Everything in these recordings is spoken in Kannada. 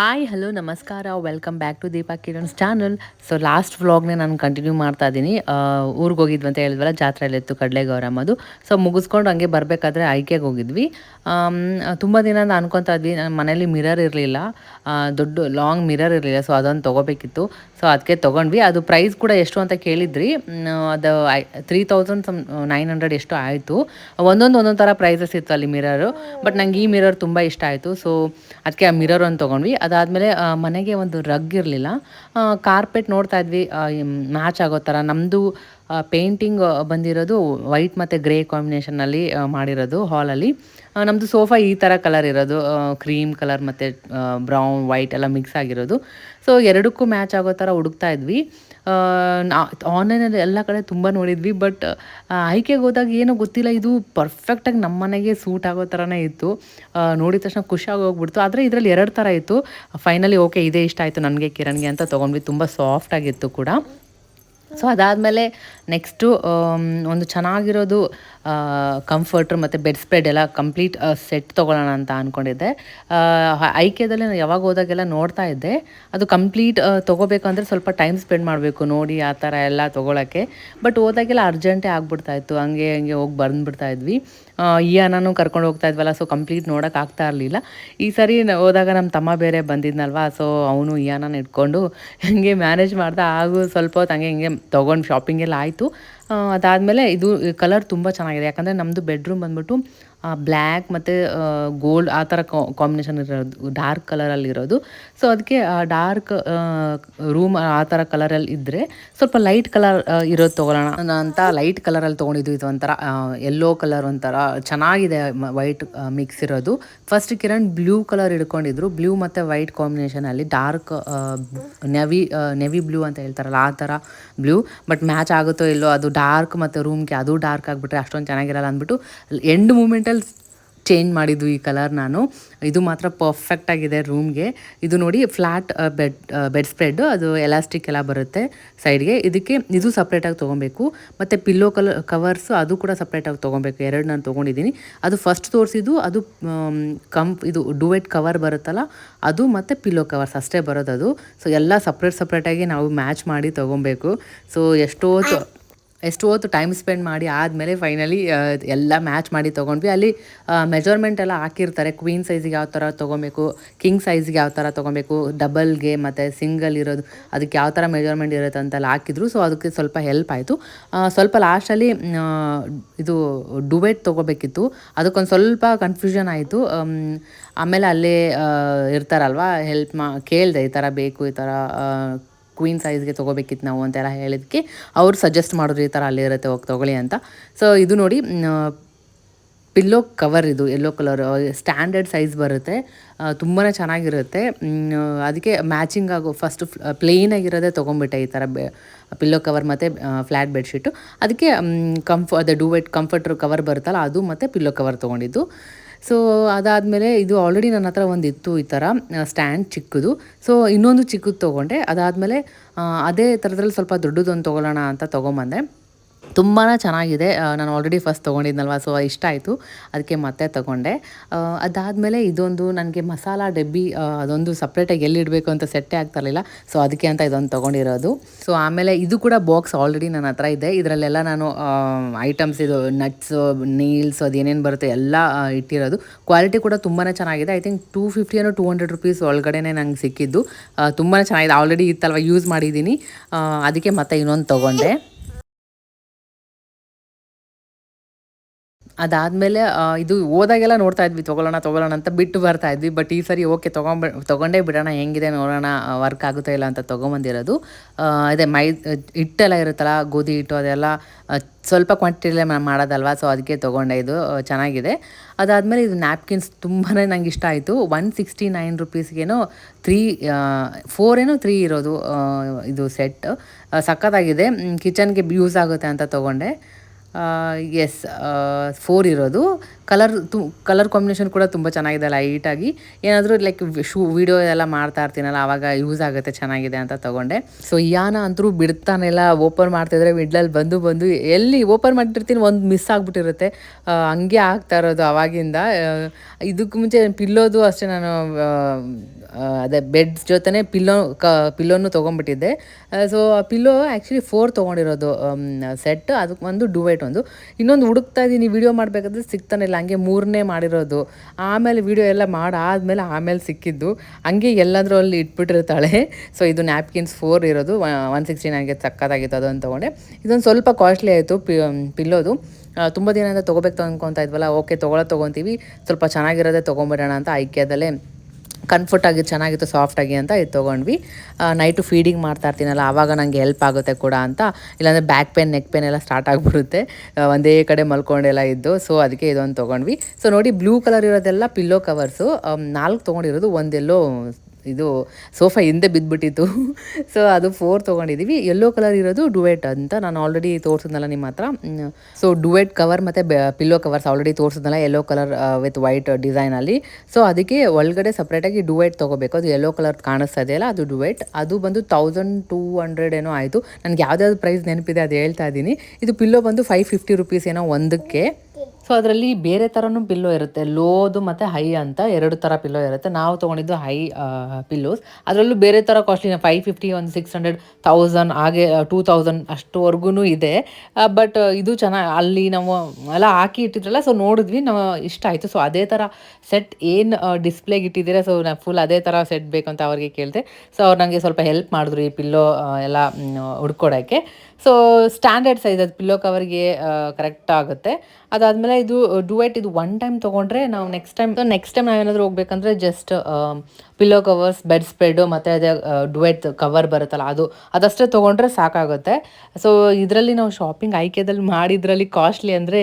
ಹಾಯ್ ಹಲೋ ನಮಸ್ಕಾರ. Welcome back to Deepa Kiran's channel so last ವ್ಲಾಗ್ನೇ ನಾನು ಕಂಟಿನ್ಯೂ ಮಾಡ್ತಾ ಇದ್ದೀನಿ ಊರಿಗೆ ಹೋಗಿದ್ವಿ ಅಂತ ಹೇಳಿದ್ವಲ್ಲ ಜಾತ್ರೆಯಲ್ಲಿತ್ತು ಕಡಲೆ ಗೌರಮ್ಮದು ಸೊ ಮುಗಿಸ್ಕೊಂಡು ಹಂಗೆ ಬರಬೇಕಾದ್ರೆ ಆಯ್ಕೆಗೆ ಹೋಗಿದ್ವಿ. ತುಂಬ ದಿನ ಅನ್ಕೊತಾ ಇದ್ವಿ. ನನ್ನ ಮನೇಲಿ ಮಿರರ್ ಇರಲಿಲ್ಲ. ದೊಡ್ಡ ಲಾಂಗ್ ಮಿರರ್ ಇರಲಿಲ್ಲ. ಸೊ ಅದೊಂದು ತೊಗೋಬೇಕಿತ್ತು. ಸೊ ಅದಕ್ಕೆ ತೊಗೊಂಡ್ವಿ. ಅದು ಪ್ರೈಸ್ ಕೂಡ ಎಷ್ಟು ಅಂತ ಕೇಳಿದ್ರಿ. ಅದು three thousand some nine hundred ಎಷ್ಟು ಆಯಿತು. ಒಂದೊಂದು ಒಂದೊಂದು ಥರ ಪ್ರೈಸಸ್ ಇತ್ತು ಅಲ್ಲಿ ಮಿರರು ಬಟ್ ನಂಗೆ ಈ ಮಿರರ್ ತುಂಬ ಇಷ್ಟ ಆಯಿತು. ಸೊ ಅದಕ್ಕೆ ಆ ಮಿರರ್ ಒಂದು ತೊಗೊಂಡ್ವಿ. ಅದಾದಮೇಲೆ ಮನೆಗೆ ಒಂದು ರಗ್ ಇರಲಿಲ್ಲ. ಕಾರ್ಪೆಟ್ ನೋಡ್ತಾ ಇದ್ವಿ. ಮ್ಯಾಚ್ ಆಗೋ ಥರ ನಮ್ಮದು ಪೇಂಟಿಂಗ್ ಬಂದಿರೋದು ವೈಟ್ ಮತ್ತು ಗ್ರೇ ಕಾಂಬಿನೇಷನಲ್ಲಿ ಮಾಡಿರೋದು ಹಾಲಲ್ಲಿ ನಮ್ಮದು ಸೋಫಾ ಈ ಥರ ಕಲರ್ ಇರೋದು. ಕ್ರೀಮ್ ಕಲರ್ ಮತ್ತು ಬ್ರೌನ್, ವೈಟ್ ಎಲ್ಲ ಮಿಕ್ಸ್ ಆಗಿರೋದು. ಸೊ, ಎರಡಕ್ಕೂ ಮ್ಯಾಚ್ ಆಗೋ ಥರ ಹುಡುಕ್ತಾ ಇದ್ವಿ. ಆನ್ಲೈನಲ್ಲಿ ಎಲ್ಲ ಕಡೆ ತುಂಬ ನೋಡಿದ್ವಿ ಬಟ್ ಆಯ್ಕೆಗೆ ಹೋದಾಗ ಏನೋ ಗೊತ್ತಿಲ್ಲ, ಇದು ಪರ್ಫೆಕ್ಟಾಗಿ ನಮ್ಮ ಮನೆಗೆ ಸೂಟ್ ಆಗೋ ಥರನೇ ಇತ್ತು. ನೋಡಿದ ತಕ್ಷಣ ಖುಷಿಯಾಗಿ ಹೋಗ್ಬಿಡ್ತು. ಆದರೆ ಇದರಲ್ಲಿ ಎರಡು ಥರ ಇತ್ತು. ಫೈನಲಿ ಓಕೆ ಇದೇ ಇಷ್ಟ ಆಯಿತು ನನಗೆ, ಕಿರಣ್ಗೆ ಅಂತ ತೊಗೊಂಡ್ವಿ. ತುಂಬ ಸಾಫ್ಟಾಗಿತ್ತು ಕೂಡ. ಸೊ ಅದಾದಮೇಲೆ ನೆಕ್ಸ್ಟು ಒಂದು ಚೆನ್ನಾಗಿರೋದು ಕಂಫರ್ಟ್ರ್ ಮತ್ತು ಬೆಡ್ ಸ್ಪ್ರೆಡ್ ಎಲ್ಲ ಕಂಪ್ಲೀಟ್ ಸೆಟ್ ತೊಗೊಳ್ಳೋಣ ಅಂತ ಅಂದ್ಕೊಂಡಿದ್ದೆ ಐಕ್ಯದಲ್ಲಿ ನಾನು ಯಾವಾಗ ಹೋದಾಗೆಲ್ಲ ನೋಡ್ತಾ ಇದ್ದೆ. ಅದು ಕಂಪ್ಲೀಟ್ ತೊಗೋಬೇಕಂದ್ರೆ ಸ್ವಲ್ಪ ಟೈಮ್ ಸ್ಪೆಂಡ್ ಮಾಡಬೇಕು, ನೋಡಿ ಆ ಥರ ಎಲ್ಲ ತೊಗೊಳಕ್ಕೆ. ಬಟ್ ಹೋದಾಗೆಲ್ಲ ಅರ್ಜೆಂಟೇ ಇತ್ತು. ಹಂಗೆ ಹಂಗೆ ಹೋಗಿ ಬಂದುಬಿಡ್ತಾ ಇದ್ವಿ. ಈ ಅಣ್ಣನೂ ಕರ್ಕೊಂಡು ಹೋಗ್ತಾ ಇದ್ವಲ್ಲ ಸೊ ಕಂಪ್ಲೀಟ್ ನೋಡೋಕೆ ಆಗ್ತಾ ಇರಲಿಲ್ಲ. ಈ ಸರಿ ಹೋದಾಗ ನಮ್ಮ ತಮ್ಮ ಬೇರೆ ಬಂದಿದ್ನಲ್ವಾ ಸೊ ಅವನು ಈ ಇಟ್ಕೊಂಡು ಹಂಗೆ ಮ್ಯಾನೇಜ್ ಮಾಡ್ದೆ ಹಾಗೂ ಸ್ವಲ್ಪ ಹೊತ್ತು ಹಂಗೆ ಹಿಂಗೆ ತೊಗೊಂಡು ಶಾಪಿಂಗೆಲ್ಲ ಆಯಿತು. ಅದಾದಮೇಲೆ ಇದು ಕಲರ್ ತುಂಬ ಚೆನ್ನಾಗಿದೆ. ಯಾಕಂದರೆ ನಮ್ಮದು ಬೆಡ್ರೂಮ್ ಬಂದ್ಬಿಟ್ಟು ಬ್ಲ್ಯಾಕ್ ಮತ್ತು ಗೋಲ್ಡ್ ಆ ಥರ ಕಾಂಬಿನೇಷನ್ ಇರೋದು, ಡಾರ್ಕ್ ಕಲರಲ್ಲಿರೋದು ಸೊ ಅದಕ್ಕೆ ಡಾರ್ಕ್ ರೂಮ್ ಆ ಥರ ಕಲರಲ್ಲಿ ಇದ್ದರೆ ಸ್ವಲ್ಪ ಲೈಟ್ ಕಲರ್ ಇರೋದು ತೊಗೊಳ್ಳೋಣ. ಅಂತ ಲೈಟ್ ಕಲರಲ್ಲಿ ತೊಗೊಂಡಿದ್ವಿ ಇದು ಒಂಥರ ಯೆಲ್ಲೋ ಕಲರ್ ಒಂಥರ ಚೆನ್ನಾಗಿದೆ ವೈಟ್ ಮಿಕ್ಸ್ ಇರೋದು. ಫಸ್ಟ್ ಕಿರಣ್ ಬ್ಲೂ ಕಲರ್ ಹಿಡ್ಕೊಂಡಿದ್ರು. ಬ್ಲೂ ಮತ್ತು ವೈಟ್ ಕಾಂಬಿನೇಷನಲ್ಲಿ ಡಾರ್ಕ್ ನೆವಿ ನೆವಿ ಬ್ಲೂ ಅಂತ ಹೇಳ್ತಾರಲ್ಲ ಆ ಥರ ಬ್ಲೂ. ಬಟ್ ಮ್ಯಾಚ್ ಆಗುತ್ತೋ ಇಲ್ಲೋ ಅದು ಡಾರ್ಕ್ ಮತ್ತು ರೂಮ್ಗೆ ಅದು ಡಾರ್ಕ್ ಆಗಿಬಿಟ್ರೆ ಅಷ್ಟೊಂದು ಚೆನ್ನಾಗಿರಲ್ಲ ಅಂದ್ಬಿಟ್ಟು, ಎಂಡ್ ಮೂಮೆಂಟಲ್ಲಿ ಚೇಂಜ್ ಮಾಡಿದ್ದು ಈ ಕಲರ್ ನಾನು. ಇದು ಮಾತ್ರ ಪರ್ಫೆಕ್ಟ್ ಆಗಿದೆ ರೂಮ್ಗೆ ಇದು ನೋಡಿ ಫ್ಲ್ಯಾಟ್ ಬೆಡ್ ಬೆಡ್ ಸ್ಪ್ರೆಡ್ ಅದು ಎಲಾಸ್ಟಿಕ್ ಎಲ್ಲ ಬರುತ್ತೆ ಸೈಡ್ಗೆ ಇದಕ್ಕೆ ಇದು ಸಪ್ರೇಟಾಗಿ ತೊಗೊಬೇಕು. ಮತ್ತು ಪಿಲ್ಲೋ ಕಲರ್ ಕವರ್ಸು ಅದು ಕೂಡ ಸಪ್ರೇಟಾಗಿ ತೊಗೊಬೇಕು. ಎರಡು ನಾನು ತೊಗೊಂಡಿದ್ದೀನಿ. ಅದು ಫಸ್ಟ್ ತೋರಿಸಿದ್ದು, ಅದು ಕಂಪ್ ಇದು ಡುವೆಟ್ ಕವರ್ ಬರುತ್ತಲ್ಲ, ಅದು ಮತ್ತು ಪಿಲ್ಲೋ ಕವರ್ಸ್ ಅಷ್ಟೇ ಬರೋದು ಅದು ಸೊ ಎಲ್ಲ ಸಪ್ರೇಟ್ ಸಪ್ರೇಟಾಗಿ ನಾವು ಮ್ಯಾಚ್ ಮಾಡಿ ತೊಗೊಬೇಕು. ಸೊ ಎಷ್ಟೋ ಎಷ್ಟು ಹೊತ್ತು ಟೈಮ್ ಸ್ಪೆಂಡ್ ಮಾಡಿ ಆದಮೇಲೆ ಫೈನಲಿ ಎಲ್ಲ ಮ್ಯಾಚ್ ಮಾಡಿ ತೊಗೊಂಡ್ವಿ. ಅಲ್ಲಿ ಮೆಜರ್ಮೆಂಟ್ ಎಲ್ಲ ಹಾಕಿರ್ತಾರೆ. ಕ್ವೀನ್ ಸೈಜಿಗೆ ಯಾವ ಥರ ತೊಗೊಬೇಕು ಕಿಂಗ್ ಸೈಜ್ಗೆ ಯಾವ ಥರ ತೊಗೊಬೇಕು ಡಬಲ್ಗೆ ಮತ್ತು ಸಿಂಗಲ್ ಇರೋದು, ಅದಕ್ಕೆ ಯಾವ ಥರ ಮೆಜರ್ಮೆಂಟ್ ಇರುತ್ತೆ ಅಂತೆಲ್ಲ ಹಾಕಿದ್ರು. ಸೊ ಅದಕ್ಕೆ ಸ್ವಲ್ಪ ಹೆಲ್ಪ್ ಆಯಿತು. ಸ್ವಲ್ಪ ಲಾಸ್ಟಲ್ಲಿ ಇದು ಡುವೆಟ್ ತೊಗೋಬೇಕಿತ್ತು. ಅದಕ್ಕೊಂದು ಸ್ವಲ್ಪ ಕನ್ಫ್ಯೂಷನ್ ಆಯಿತು. ಆಮೇಲೆ ಅಲ್ಲೇ ಇರ್ತಾರಲ್ವ ಇರ್ತಾರಲ್ವಾ ಹೆಲ್ಪ್ ಮಾ, ಕೇಳಿದೆ ಈ ಥರ ಬೇಕು, ಈ ಥರ ಕ್ವೀನ್ ಸೈಜ್ಗೆ ತೊಗೋಬೇಕಿತ್ತು ನಾವು ಅಂತೆಲ್ಲ ಹೇಳಿದ್ಕೆ ಅವ್ರು ಸಜೆಸ್ಟ್ ಮಾಡಿದ್ರು ಈ ಥರ ಅಲ್ಲಿರುತ್ತೆ ಹೋಗಿ ತೊಗೊಳ್ಳಿ ಅಂತ. ಸೊ ಇದು ನೋಡಿ ಪಿಲ್ಲೋ ಕವರ್ ಇದು ಯೆಲ್ಲೋ ಕಲರ್ ಸ್ಟ್ಯಾಂಡರ್ಡ್ ಸೈಜ್ ಬರುತ್ತೆ. ತುಂಬಾ ಚೆನ್ನಾಗಿರುತ್ತೆ. ಅದಕ್ಕೆ ಮ್ಯಾಚಿಂಗ್ ಆಗೋ ಫಸ್ಟ್ ಪ್ಲೇನ್ ಆಗಿರೋದೇ ತೊಗೊಂಬಿಟ್ಟೆ ಈ ಥರ ಬೆ ಪಿಲ್ಲೋ ಕವರ್ ಮತ್ತು ಫ್ಲ್ಯಾಟ್ ಬೆಡ್ಶೀಟು ಅದಕ್ಕೆ ಕಂಫ ಅದೇ ಡೂವೆಟ್ ಕಂಫರ್ಟರ್ ಕವರ್ ಬರುತ್ತಲ್ಲ, ಅದು ಮತ್ತು ಪಿಲ್ಲೋ ಕವರ್ ತೊಗೊಂಡಿದ್ದು. ಸೊ ಅದಾದಮೇಲೆ ಇದು ಆಲ್ರೆಡಿ ನನ್ನ ಹತ್ರ ಒಂದು ಇತ್ತು ಈ ಥರ ಸ್ಟ್ಯಾಂಡ್ ಚಿಕ್ಕದು. ಸೊ ಇನ್ನೊಂದು ಚಿಕ್ಕದು ತೊಗೊಂಡೆ. ಅದಾದಮೇಲೆ ಅದೇ ಥರದ್ರಲ್ಲಿ ಸ್ವಲ್ಪ ದೊಡ್ಡದೊಂದು ತೊಗೊಳ್ಳೋಣ ಅಂತ ತೊಗೊಂಬಂದೆ. ತುಂಬಾ ಚೆನ್ನಾಗಿದೆ. ನಾನು ಆಲ್ರೆಡಿ ಫಸ್ಟ್ ತೊಗೊಂಡಿದ್ನಲ್ವ ಸೊ ಇಷ್ಟ ಆಯಿತು. ಅದಕ್ಕೆ ಮತ್ತೆ ತೊಗೊಂಡೆ. ಅದಾದಮೇಲೆ ಇದೊಂದು ನನಗೆ ಮಸಾಲ ಡಬ್ಬಿ ಅದೊಂದು ಸಪ್ರೇಟಾಗಿ ಎಲ್ಲಿಡಬೇಕು ಅಂತ ಸೆಟ್ಟೇ ಆಗ್ತಿರಲಿಲ್ಲ ಸೊ ಅದಕ್ಕೆ ಅಂತ ಇದೊಂದು ತೊಗೊಂಡಿರೋದು. ಸೊ ಆಮೇಲೆ ಇದು ಕೂಡ ಬಾಕ್ಸ್ ಆಲ್ರೆಡಿ ನನ್ನ ಹತ್ರ ಇದೆ. ಇದರಲ್ಲೆಲ್ಲ ನಾನು ಐಟಮ್ಸ್ ಇದು ನಟ್ಸು ನೀಲ್ಸ್ ಅದು ಏನೇನು ಬರುತ್ತೆ ಎಲ್ಲ ಇಟ್ಟಿರೋದು. ಕ್ವಾಲಿಟಿ ಕೂಡ ತುಂಬಾ ಚೆನ್ನಾಗಿದೆ. ಐ ಥಿಂಕ್ ಟೂ ಫಿಫ್ಟಿ ಏನೋ ಟೂ ಹಂಡ್ರೆಡ್ ರುಪೀಸ್ ಒಳಗಡೆನೇ ನಂಗೆ ಸಿಕ್ಕಿದ್ದು. ತುಂಬಾ ಚೆನ್ನಾಗಿದೆ. ಆಲ್ರೆಡಿ ಇತ್ತಲ್ವ ಯೂಸ್ ಮಾಡಿದ್ದೀನಿ. ಅದಕ್ಕೆ ಮತ್ತೆ ಇನ್ನೊಂದು ತೊಗೊಂಡೆ. ಅದಾದಮೇಲೆ ಇದು ಹೋದಾಗೆಲ್ಲ ನೋಡ್ತಾ ಇದ್ವಿ, ತೊಗೊಳ್ಳೋಣ ತೊಗೊಳ್ಳೋಣ ಅಂತ ಬಿಟ್ಟು ಬರ್ತಾ ಇದ್ವಿ. ಬಟ್ ಈ ಸರಿ ಓಕೆ ತೊಗೊಂಬ, ತೊಗೊಂಡೇ ಬಿಡೋಣ, ಹೆಂಗಿದೆ ನೋಡೋಣ ವರ್ಕ್ ಆಗುತ್ತಾ ಇಲ್ಲ ಅಂತ ತೊಗೊಂಬಂದಿರೋದು. ಅದೇ ಮೈ, ಹಿಟ್ಟೆಲ್ಲ ಇರುತ್ತಲ್ಲ, ಗೋಧಿ ಹಿಟ್ಟು ಅದೆಲ್ಲ ಸ್ವಲ್ಪ ಕ್ವಾಂಟಿಟಿಲೇ ಮಾಡೋದಲ್ವಾ? ಸೊ ಅದಕ್ಕೆ ತೊಗೊಂಡೆ ಇದು ಚೆನ್ನಾಗಿದೆ. ಅದಾದಮೇಲೆ ಇದು ನ್ಯಾಪ್ಕಿನ್ಸ್ ತುಂಬಾ ನಂಗೆ ಇಷ್ಟ ಆಯಿತು. ಒನ್ ಸಿಕ್ಸ್ಟಿ ನೈನ್ ರುಪೀಸ್ಗೇನೋ ತ್ರೀ ಫೋರ್ ಏನೋ ತ್ರೀ ಇರೋದು ಇದು ಸೆಟ್ ಸಖತ್ತಾಗಿದೆ. ಕಿಚನ್ಗೆ ಯೂಸ್ ಆಗುತ್ತೆ ಅಂತ ತೊಗೊಂಡೆ. ಎಸ್ ಫೋರ್ ಇರೋದು. ಕಲರ್ ತು ಕಲರ್ ಕಾಂಬಿನೇಷನ್ ಕೂಡ ತುಂಬ ಚೆನ್ನಾಗಿದೆ ಲೈಟಾಗಿ ಏನಾದರೂ ಲೈಕ್ ಶೂ ವಿಡಿಯೋ ಎಲ್ಲ ಮಾಡ್ತಾ ಇರ್ತೀನಲ್ಲ ಆವಾಗ ಯೂಸ್ ಆಗುತ್ತೆ, ಚೆನ್ನಾಗಿದೆ ಅಂತ ತೊಗೊಂಡೆ. ಸೊ ಯಾನ ಅಂತರೂ ಬಿಡ್ತಾನೆಲ್ಲ ಓಪನ್ ಮಾಡ್ತಿದ್ರೆ ಮಿಡ್ಲಲ್ಲಿ ಬಂದು ಬಂದು, ಎಲ್ಲಿ ಓಪನ್ ಮಾಡಿರ್ತೀನಿ ಒಂದು ಮಿಸ್ ಆಗಿಬಿಟ್ಟಿರುತ್ತೆ. ಹಂಗೆ ಆಗ್ತಾ ಇರೋದು ಅವಾಗಿಂದ. ಇದಕ್ಕೆ ಮುಂಚೆ ಪಿಲ್ಲೋದು ಅಷ್ಟೇ ನಾನು ಅದೇ ಬೆಡ್ ಜೊತೆನೇ ಪಿಲ್ಲೋ ಕ ಪಿಲ್ಲೋನು ತೊಗೊಂಡ್ಬಿಟ್ಟಿದ್ದೆ. ಸೊ ಪಿಲ್ಲೋ ಆ್ಯಕ್ಚುಲಿ ಫೋರ್ ತೊಗೊಂಡಿರೋದು ಸೆಟ್ ಅದಕ್ಕೆ ಒಂದು ಡುವೆಟ್ ಒಂದು. ಇನ್ನೊಂದು ಹುಡುಕ್ತಾ ಇದ್ದೀನಿ ವಿಡಿಯೋ ಮಾಡಬೇಕಾದ್ರೆ ಸಿಗ್ತಾನೆ ಇಲ್ಲ. ಹಂಗೆ ಮೂರನೇ ಮಾಡಿರೋದು. ಆಮೇಲೆ ವಿಡಿಯೋ ಎಲ್ಲ ಮಾಡಾದಮೇಲೆ ಆಮೇಲೆ ಸಿಕ್ಕಿದ್ದು. ಹಂಗೆ ಎಲ್ಲಾದರೂ ಅಲ್ಲಿ ಇಟ್ಬಿಟ್ಟಿರ್ತಾಳೆ. ಸೊ ಇದು ನ್ಯಾಪ್ಕಿನ್ಸ್ ಫೋರ್ ಇರೋದು. ಒನ್ ಸಿಕ್ಸ್ಟಿ ಹಂಗೆ ಸಕ್ಕತ್ತಾಗಿತ್ತು ಅಂತ ತೊಗೊಂಡೆ. ಇದೊಂದು ಸ್ವಲ್ಪ ಕಾಸ್ಟ್ಲಿ ಆಯಿತು, ಪಿ ಪಿಲ್ಲೋದು. ತುಂಬ ದಿನದಿಂದ ತೊಗೋಬೇಕು ಅಂದ್ಕೊತಾ ಇದ್ವಲ್ಲ, ಓಕೆ, ತೊಗೊಳೋ, ತೊಗೊತೀವಿ. ಸ್ವಲ್ಪ ಚೆನ್ನಾಗಿರೋದೇ ತೊಗೊಂಬಿಡೋಣ ಅಂತ ಐಕ್ಯದಲ್ಲೇ ಕಂಫರ್ಟ್ ಆಗಿ ಚೆನ್ನಾಗಿತ್ತು, ಸಾಫ್ಟಾಗಿ ಅಂತ ಇದು ತೊಗೊಂಡ್ವಿ. ನೈಟು ಫೀಡಿಂಗ್ ಮಾಡ್ತಾ ಇರ್ತೀನಲ್ಲ, ಆವಾಗ ನನಗೆ ಹೆಲ್ಪ್ ಆಗುತ್ತೆ ಕೂಡ ಅಂತ. ಇಲ್ಲಾಂದರೆ ಬ್ಯಾಕ್ ಪೇನ್ ನೆಕ್ ಪೇನ್ ಎಲ್ಲ ಸ್ಟಾರ್ಟ್ ಆಗಿಬಿಡುತ್ತೆ. ಒಂದೇ ಕಡೆ ಮಲ್ಕೊಂಡೆಲ್ಲ ಇದ್ದು ಸೊ ಅದಕ್ಕೆ ಇದೊಂದು ತೊಗೊಂಡ್ವಿ. ಸೊ ನೋಡಿ ಬ್ಲೂ ಕಲರ್ ಇರೋದೆಲ್ಲ ಪಿಲ್ಲೋ ಕವರ್ಸು ನಾಲ್ಕು ತೊಗೊಂಡಿರೋದು ಒಂದೆಲ್ಲೋ ಇದು ಸೋಫಾ ಹಿಂದೆ ಬಿದ್ದುಬಿಟ್ಟಿತ್ತು ಸೊ ಅದು ಫೋರ್ ತೊಗೊಂಡಿದ್ದೀವಿ ಯೆಲ್ಲೋ ಕಲರ್ ಇರೋದು ಡುವೆಟ್ ಅಂತ ನಾನು ಆಲ್ರೆಡಿ ತೋರಿಸಿದ್ನಲ್ಲ ನಿಮ್ಮ ಹತ್ರ. ಸೊ ಡುವೆಟ್ ಕವರ್ ಮತ್ತು ಪಿಲ್ಲೋ ಕವರ್ಸ್ ಆಲ್ರೆಡಿ ತೋರಿಸಿದ್ನಲ್ಲ ಯೆಲ್ಲೋ ಕಲರ್ ವಿತ್ ವೈಟ್ ಡಿಸೈನಲ್ಲಿ ಸೊ ಅದಕ್ಕೆ ಒಳಗಡೆ ಸಪ್ರೇಟಾಗಿ ಡುವೆಟ್ ತೊಗೋಬೇಕು. ಅದು ಯೆಲ್ಲೋ ಕಲರ್ ಕಾಣಿಸ್ತಾ ಇದೆಯಲ್ಲ, ಅದು ಡುವೆಟ್ ಅದು ಬಂದು ತೌಸಂಡ್ ಟೂ ಹಂಡ್ರೆಡ್ ಏನೋ ಆಯಿತು. ನನಗೆ ಯಾವ್ದಾದ್ರು ಪ್ರೈಸ್ ನೆನಪಿದೆ ಅದು ಹೇಳ್ತಾ ಇದ್ದೀನಿ. ಇದು ಪಿಲ್ಲೋ ಬಂದು ಫೈವ್ ಫಿಫ್ಟಿ ರುಪೀಸ್ ಏನೋ ಒಂದಕ್ಕೆ. ಸೊ ಅದರಲ್ಲಿ ಬೇರೆ ಥರನೂ ಪಿಲ್ಲೋ ಇರುತ್ತೆ. ಲೋದು ಮತ್ತು ಹೈ ಅಂತ ಎರಡು ಥರ ಪಿಲ್ಲೋ ಇರುತ್ತೆ. ನಾವು ತೊಗೊಂಡಿದ್ದು ಹೈ ಪಿಲ್ಲೋಸ್ ಅದರಲ್ಲೂ ಬೇರೆ ಥರ ಕಾಸ್ಟ್ಲಿ ಫೈವ್ ಫಿಫ್ಟಿ ಒಂದು ಸಿಕ್ಸ್ ಹಂಡ್ರೆಡ್ ತೌಸಂಡ್ ಹಾಗೆ ಟೂ ತೌಸಂಡ್ ಅಷ್ಟುವರೆಗೂ ಇದೆ. ಬಟ್ ಇದು ಚೆನ್ನಾಗಿ ಅಲ್ಲಿ ನಾವು ಎಲ್ಲ ಹಾಕಿ ಇಟ್ಟಿದ್ರಲ್ಲ ಸೊ ನೋಡಿದ್ವಿ ನಾವು ಇಷ್ಟ ಆಯಿತು. ಸೊ ಅದೇ ಥರ ಸೆಟ್ ಏನು ಡಿಸ್ಪ್ಲೇಗೆ ಇಟ್ಟಿದ್ದೀರಾ ಸೊ ನಾನು ಫುಲ್ ಅದೇ ಥರ ಸೆಟ್ ಬೇಕು ಅಂತ ಅವ್ರಿಗೆ ಕೇಳಿದೆ. ಸೊ ಅವ್ರು ನನಗೆ ಸ್ವಲ್ಪ ಹೆಲ್ಪ್ ಮಾಡಿದ್ರು ಈ ಪಿಲ್ಲೋ ಎಲ್ಲ ಹುಡ್ಕೊಡೋಕ್ಕೆ. ಸೊ ಸ್ಟ್ಯಾಂಡರ್ಡ್ ಸೈಜ್ ಅದು ಪಿಲ್ಲೋ ಕವರ್ಗೆ ಕರೆಕ್ಟ್ ಆಗುತ್ತೆ. ಅದಾದಮೇಲೆ ಇದು ಡುವೆಟ್ ಇದು ಒನ್ ಟೈಮ್ ತೊಗೊಂಡ್ರೆ ನಾವು ನೆಕ್ಸ್ಟ್ ಟೈಮ್ ನೆಕ್ಸ್ಟ್ ಟೈಮ್ ನಾವೇನಾದರೂ ಹೋಗ್ಬೇಕಂದ್ರೆ just pillow covers bedspread ಮತ್ತು ಅದೇ ಡುವೆಟ್ ಕವರ್ ಬರುತ್ತಲ್ಲ ಅದು, ಅದಷ್ಟೇ ತೊಗೊಂಡ್ರೆ ಸಾಕಾಗುತ್ತೆ. ಸೊ ಇದರಲ್ಲಿ ನಾವು ಶಾಪಿಂಗ್ ಆಯ್ಕೆದಲ್ಲಿ ಮಾಡಿದ್ರಲ್ಲಿ ಕಾಸ್ಟ್ಲಿ ಅಂದರೆ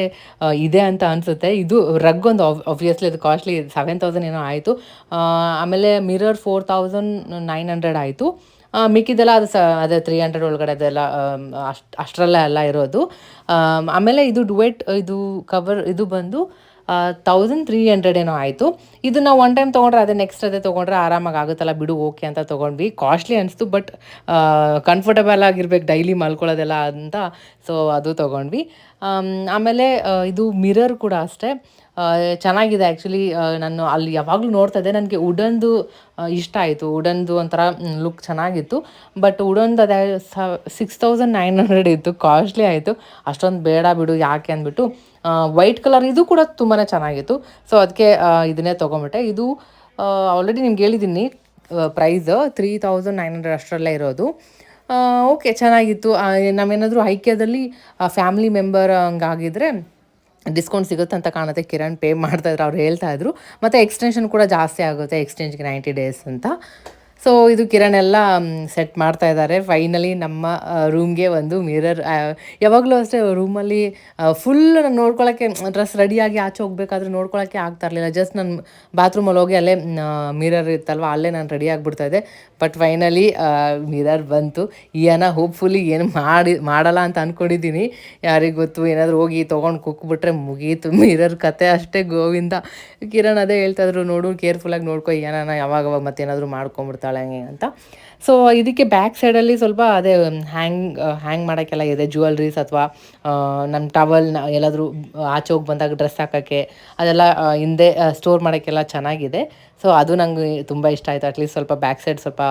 ಇದೆ ಅಂತ ಅನಿಸುತ್ತೆ. ಇದು ರಗ್ ಒಂದು ಆಬ್ವಿಯಸ್ಲಿ ಅದು ಕಾಸ್ಟ್ಲಿ ಸೆವೆನ್ ತೌಸಂಡ್ ಏನೋ ಆಯಿತು. ಆಮೇಲೆ mirror four thousand nine hundred ಆಯಿತು. ಮಿಕ್ಕಿದೆಲ್ಲ ಅದು ಸ, ಅದೇ ತ್ರೀ ಹಂಡ್ರೆಡ್ ಒಳಗಡೆ ಅದೆಲ್ಲ ಅಷ್ಟು, ಅಷ್ಟರಲ್ಲೇ ಎಲ್ಲ ಇರೋದು. ಆಮೇಲೆ ಇದು ಡುವೆಟ್, ಇದು ಕವರ್ ಇದು ಬಂದು ತೌಸಂಡ್ ತ್ರೀ ಹಂಡ್ರೆಡ್ ಏನೋ ಆಯಿತು. ಇದು ನಾವು ಒನ್ ಟೈಮ್ ತೊಗೊಂಡ್ರೆ ಅದೇ ನೆಕ್ಸ್ಟ್ ಅದೇ ತೊಗೊಂಡ್ರೆ ಆರಾಮಾಗಿ ಆಗುತ್ತಲ್ಲ, ಬಿಡು ಓಕೆ ಅಂತ ತೊಗೊಂಡ್ವಿ. ಕಾಸ್ಟ್ಲಿ ಅನಿಸ್ತು ಬಟ್ ಕಂಫರ್ಟಬಲ್ ಆಗಿರ್ಬೇಕು ಡೈಲಿ ಮಲ್ಕೊಳ್ಳೋದೆಲ್ಲ ಅಂತ. ಸೊ ಅದು ತೊಗೊಂಡ್ವಿ. ಆಮೇಲೆ ಇದು ಮಿರರ್ ಕೂಡ ಅಷ್ಟೇ. ಚೆನ್ನಾಗಿದೆ ಆ್ಯಕ್ಚುಲಿ ನಾನು ಅಲ್ಲಿ ಯಾವಾಗಲೂ ನೋಡ್ತಾ ಇದ್ದೆ. ನನಗೆ ವುಡನ್ದು ಇಷ್ಟ ಆಯಿತು. ವುಡನ್ದು ಒಂಥರ ಲುಕ್ ಚೆನ್ನಾಗಿತ್ತು. ಬಟ್ ವುಡನ್ದು ಅದೇ ಸಿಕ್ಸ್ ತೌಸಂಡ್ ನೈನ್ ಹಂಡ್ರೆಡ್ ಇತ್ತು. ಕಾಸ್ಟ್ಲಿ ಆಯಿತು. ಅಷ್ಟೊಂದು ಬೇಡ ಬಿಡು, ಯಾಕೆ ಅಂದ್ಬಿಟ್ಟು ವೈಟ್ ಕಲರ್ ಇದು ಕೂಡ ತುಂಬಾ ಚೆನ್ನಾಗಿತ್ತು. ಸೊ ಅದಕ್ಕೆ ಇದನ್ನೇ ತೊಗೊಂಬಿಟ್ಟೆ ಇದು ಆಲ್ರೆಡಿ ನಿಮ್ಗೆ ಹೇಳಿದ್ದೀನಿ price three thousand nine hundred ಅಷ್ಟರಲ್ಲೇ ಇರೋದು. ಓಕೆ ಚೆನ್ನಾಗಿತ್ತು. ನಾವೇನಾದರೂ ಐಕ್ಯದಲ್ಲಿ ಫ್ಯಾಮಿಲಿ ಮೆಂಬರ್ ಹಂಗಾಗಿದ್ರೆ ಡಿಸ್ಕೌಂಟ್ ಸಿಗುತ್ತೆ ಅಂತ ಕಾಣುತ್ತೆ. ಕಿರಣ್ ಪೇ ಮಾಡ್ತಾಯಿದ್ರು ಅವ್ರು ಹೇಳ್ತಾಯಿದ್ರು ಮತ್ತು ಎಕ್ಸ್ಟೆನ್ಷನ್ ಕೂಡ ಜಾಸ್ತಿ ಆಗುತ್ತೆ ಎಕ್ಸ್ಚೇಂಜ್ಗೆ ನೈಂಟಿ ಡೇಸ್ ಅಂತ. ಸೊ ಇದು ಕಿರಣ್ ಎಲ್ಲ ಸೆಟ್ ಮಾಡ್ತಾ ಇದ್ದಾರೆ. ಫೈನಲಿ ನಮ್ಮ ರೂಮ್ಗೆ ಒಂದು ಮಿರರ್ ಯಾವಾಗಲೂ ಅಷ್ಟೇ ರೂಮಲ್ಲಿ ಫುಲ್ ನಾನು ನೋಡ್ಕೊಳ್ಳೋಕ್ಕೆ ಡ್ರೆಸ್ ರೆಡಿಯಾಗಿ ಆಚೆ ಹೋಗ್ಬೇಕಾದ್ರೆ ನೋಡ್ಕೊಳ್ಳೋಕ್ಕೆ ಆಗ್ತಾ ಇರಲಿಲ್ಲ. ಜಸ್ಟ್ ನನ್ನ ಬಾತ್ರೂಮಲ್ಲಿ ಹೋಗಿ ಅಲ್ಲೇ ಮಿರರ್ ಇತ್ತಲ್ವ, ಅಲ್ಲೇ ನಾನು ರೆಡಿ ಆಗಿಬಿಡ್ತಾ ಇದ್ದೆ. ಬಟ್ ಫೈನಲಿ ಮಿರರ್ ಬಂತು. ಏನ ಹೋಪ್ಫುಲಿ ಏನು ಮಾಡಿ, ಮಾಡಲ್ಲ ಅಂತ ಅಂದ್ಕೊಂಡಿದ್ದೀನಿ ಯಾರಿಗೆ ಗೊತ್ತು, ಏನಾದರೂ ಹೋಗಿ ತೊಗೊಂಡು ಕುಕ್ಬಿಟ್ರೆ ಮುಗೀತು. ಮಿರರ್ ಕತೆ ಅಷ್ಟೇ ಗೋವಿಂದ. ಕಿರಣ್ ಅದೇ ಹೇಳ್ತಾಯಿದ್ರು ನೋಡು ಕೇರ್ಫುಲ್ಲಾಗಿ ನೋಡ್ಕೊ, ಏನಾನ ಯಾವಾಗ ಮತ್ತೇನಾದರೂ ಮಾಡ್ಕೊಂಬಿಡ್ತಾಳೆ. ಹಂಗೆ ಅಂತ. ಸೊ ಇದಕ್ಕೆ ಬ್ಯಾಕ್ ಸೈಡಲ್ಲಿ ಸ್ವಲ್ಪ ಅದೇ ಹ್ಯಾಂಗ್ ಹ್ಯಾಂಗ್ ಮಾಡೋಕ್ಕೆಲ್ಲ ಇದೆ. ಜ್ಯುವೆಲ್ರೀಸ್ ಅಥವಾ ನಮ್ಮ ಟವಲ್ನ ಎಲ್ಲಾದರೂ ಆಚೆ ಹೋಗಿ ಬಂದಾಗ ಡ್ರೆಸ್ ಹಾಕೋಕ್ಕೆ, ಅದೆಲ್ಲ ಹಿಂದೆ ಸ್ಟೋರ್ ಮಾಡೋಕ್ಕೆಲ್ಲ ಚೆನ್ನಾಗಿದೆ. ಸೊ ಅದು ನಂಗೆ ತುಂಬ ಇಷ್ಟ ಆಯಿತು. ಅಟ್ಲೀಸ್ಟ್ ಸ್ವಲ್ಪ ಬ್ಯಾಕ್ ಸೈಡ್ ಸ್ವಲ್ಪ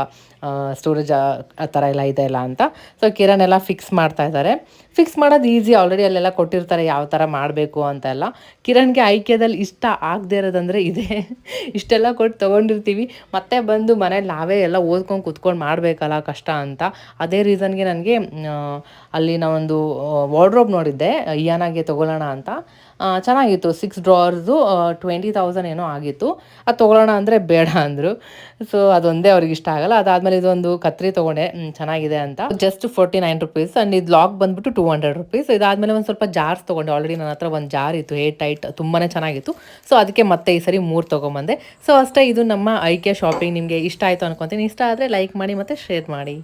ಸ್ಟೋರೇಜ್ ಆ ಥರ ಎಲ್ಲ ಇದೆ ಇಲ್ಲ ಅಂತ. ಸೊ ಕಿರಣ್ ಎಲ್ಲ ಫಿಕ್ಸ್ ಮಾಡ್ತಾ ಇದ್ದಾರೆ. ಫಿಕ್ಸ್ ಮಾಡೋದು ಈಸಿ ಆಲ್ರೆಡಿ ಅಲ್ಲೆಲ್ಲ ಕೊಟ್ಟಿರ್ತಾರೆ ಯಾವ ಥರ ಮಾಡಬೇಕು ಅಂತೆಲ್ಲ. ಕಿರಣ್ಗೆ ಐಕ್ಯದಲ್ಲಿ ಇಷ್ಟ ಆಗದೆ ಇರೋದಂದರೆ ಇದೆ. ಇಷ್ಟೆಲ್ಲ ಕೊಟ್ಟು ತೊಗೊಂಡಿರ್ತೀವಿ. ಮತ್ತೆ ಬಂದು ಮನೇಲಿ ನಾವೇ ಎಲ್ಲ ಓದ್ಕೊಂಡು ಕುತ್ಕೊಂಡು ಮಾಡಬೇಕಲ್ಲ ಕಷ್ಟ ಅಂತ ಅದೇ ರೀಸನ್ಗೆ ನನಗೆ ಅಲ್ಲಿ ನಾವೊಂದು ವಾರ್ಡ್ರೋಬ್ ನೋಡಿದ್ದೆ ಇಯಾನಾಗೆ ತೊಗೊಳ್ಳೋಣ ಅಂತ. ಚೆನ್ನಾಗಿತ್ತು. ಸಿಕ್ಸ್ ಡ್ರಾರ್ಸು ಟ್ವೆಂಟಿ ತೌಸಂಡ್ ಏನೋ ಆಗಿತ್ತು. ಅದು ತೊಗೊಳ್ಳೋಣ ಅಂದರೆ ಬೇಡ ಅಂದರು. ಸೊ ಅದೊಂದೇ ಅವ್ರಿಗೆ ಇಷ್ಟ ಆಗಲ್ಲ. ಅದಾದಮೇಲೆ ಇದೊಂದು ಕತ್ರಿ ತೊಗೊಂಡೆ. ಚೆನ್ನಾಗಿದೆ ಅಂತ. Just forty nine rupees and ಇದು ಲಾಕ್ ಬಂದುಬಿಟ್ಟು ಟೂ ಹಂಡ್ರೆಡ್ ರುಪೀಸ್ ಇದಾದಮೇಲೆ ಒಂದು ಸ್ವಲ್ಪ ಜಾರ್ಸ್ ತೊಗೊಂಡೆ. ಆಲ್ರೆಡಿ ನನ್ನ ಹತ್ರ ಒಂದು ಜಾರ್ ಇತ್ತು. ಏರ್ ಟೈಟ್ ತುಂಬಾ ಚೆನ್ನಾಗಿತ್ತು. ಸೊ ಅದಕ್ಕೆ ಮತ್ತೆ ಈ ಸರಿ ಮೂರು ತೊಗೊಂಬಂದೆ. ಸೊ ಅಷ್ಟೇ ಇದು ನಮ್ಮ ಐಕೆ ಶಾಪಿಂಗ್ ನಿಮಗೆ ಇಷ್ಟ ಆಯಿತು ಅನ್ಕೊತೀನಿ. ಇಷ್ಟ ಆದರೆ ಲೈಕ್ ಮಾಡಿ ಮತ್ತು ಶೇರ್ ಮಾಡಿ.